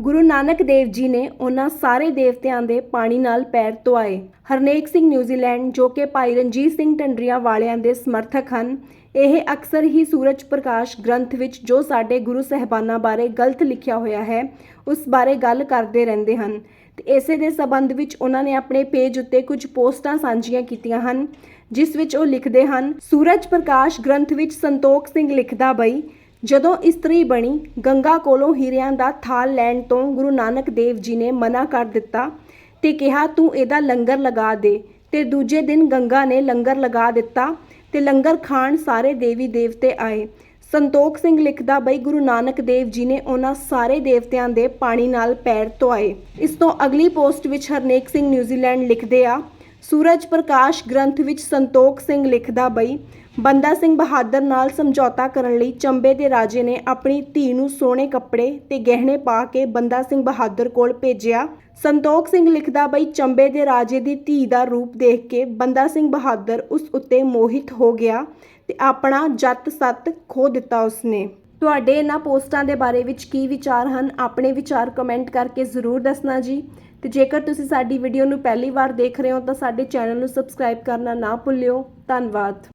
ਗੁਰੂ ਨਾਨਕ ਦੇਵ ਜੀ ਨੇ ਉਹਨਾਂ ਸਾਰੇ ਦੇਵਤਿਆਂ ਦੇ ਪਾਣੀ ਨਾਲ ਪੈਰ ਧੋਏ ਹਰਨੇਕ ਸਿੰਘ ਨਿਊਜ਼ੀਲੈਂਡ, ਜੋ ਕਿ ਭਾਈ ਰਣਜੀਤ ਸਿੰਘ ਢੰਡਰੀਆਂ ਵਾਲਿਆਂ ਦੇ ਸਮਰਥਕ ਹਨ, ਇਹ ਅਕਸਰ ਹੀ ਸੂਰਜ ਪ੍ਰਕਾਸ਼ ਗ੍ਰੰਥ ਵਿੱਚ ਜੋ ਸਾਡੇ ਗੁਰੂ ਸਹਿਬਾਨਾਂ ਬਾਰੇ ਗਲਤ ਲਿਖਿਆ ਹੋਇਆ ਹੈ, ਉਸ ਬਾਰੇ ਗੱਲ ਕਰਦੇ ਰਹਿੰਦੇ ਹਨ। ਤੇ ਇਸੇ ਦੇ ਸਬੰਧ ਵਿੱਚ ਉਹਨਾਂ ਨੇ ਆਪਣੇ ਪੇਜ ਉੱਤੇ ਕੁਝ ਪੋਸਟਾਂ ਸਾਂਝੀਆਂ ਕੀਤੀਆਂ ਹਨ, ਜਿਸ ਵਿੱਚ ਉਹ ਲਿਖਦੇ ਹਨ, ਸੂਰਜ ਪ੍ਰਕਾਸ਼ ਗ੍ਰੰਥ ਵਿੱਚ ਸੰਤੋਖ ਸਿੰਘ ਲਿਖਦਾ ਬਈ ਜਦੋਂ ਇਸਤਰੀ ਬਣੀ, ਗੰਗਾ ਕੋਲੋਂ ਹੀਰਿਆਂ ਦਾ ਥਾਲ ਲੈਣ ਤੋਂ ਗੁਰੂ ਨਾਨਕ ਦੇਵ ਜੀ ਨੇ ਮਨਾ ਕਰ ਦਿੱਤਾ ਤੇ ਕਿਹਾ, ਤੂੰ ਇਹਦਾ ਲੰਗਰ ਲਗਾ ਦੇ। ਤੇ ਦੂਜੇ ਦਿਨ ਗੰਗਾ ਨੇ ਲੰਗਰ ਲਗਾ ਦਿੱਤਾ ਤੇ ਲੰਗਰ ਖਾਣ ਸਾਰੇ ਦੇਵੀ ਦੇਵਤੇ ਆਏ। ਸੰਤੋਖ ਸਿੰਘ ਲਿਖਦਾ, ਬਈ, ਗੁਰੂ ਨਾਨਕ ਦੇਵ ਜੀ ਨੇ ਉਹਨਾਂ ਸਾਰੇ ਦੇਵਤਿਆਂ ਦੇ ਪਾਣੀ ਨਾਲ ਪੈਰ ਧੋਏ ਇਸ ਤੋਂ ਅਗਲੀ ਪੋਸਟ ਵਿੱਚ ਹਰਨੇਕ ਸਿੰਘ ਨਿਊਜ਼ੀਲੈਂਡ ਲਿਖਦੇ ਆ ਸੂਰਜ ਪ੍ਰਕਾਸ਼ ਗ੍ਰੰਥ ਵਿੱਚ ਸੰਤੋਖ ਸਿੰਘ ਲਿਖਦਾ ਬਈ, ਬੰਦਾ ਸਿੰਘ ਬਹਾਦਰ ਨਾਲ ਸਮਝੌਤਾ ਕਰਨ ਲਈ ਚੰਬੇ ਦੇ ਰਾਜੇ ਨੇ ਆਪਣੀ ਧੀ ਨੂੰ ਸੋਹਣੇ ਕੱਪੜੇ ਤੇ ਗਹਿਣੇ ਪਾ ਕੇ ਬੰਦਾ ਸਿੰਘ ਬਹਾਦਰ ਕੋਲ ਭੇਜਿਆ। ਸੰਤੋਖ ਸਿੰਘ ਲਿਖਦਾ ਬਈ, ਚੰਬੇ ਦੇ ਰਾਜੇ ਦੀ ਧੀ ਦਾ ਰੂਪ ਦੇਖ ਕੇ ਬੰਦਾ ਸਿੰਘ ਬਹਾਦਰ ਉਸ ਉੱਤੇ ਮੋਹਿਤ ਹੋ ਗਿਆ ਤੇ ਆਪਣਾ ਜੱਤ ਸੱਤ ਖੋ ਦਿੱਤਾ ਉਸਨੇ। ਤੁਹਾਡੇ ਇਹਨਾਂ ਪੋਸਟਾਂ ਦੇ ਬਾਰੇ ਵਿੱਚ ਕੀ ਵਿਚਾਰ ਹਨ, ਆਪਣੇ ਵਿਚਾਰ ਕਮੈਂਟ ਕਰਕੇ ਜ਼ਰੂਰ ਦੱਸਣਾ ਜੀ। ਤੇ ਜੇਕਰ ਤੁਸੀਂ ਸਾਡੀ ਵੀਡੀਓ ਨੂੰ ਪਹਿਲੀ ਵਾਰ ਦੇਖ ਰਹੇ ਹੋ ਤਾਂ ਸਾਡੇ ਚੈਨਲ ਨੂੰ ਸਬਸਕ੍ਰਾਈਬ ਕਰਨਾ ਨਾ ਭੁੱਲਿਓ। ਧੰਨਵਾਦ।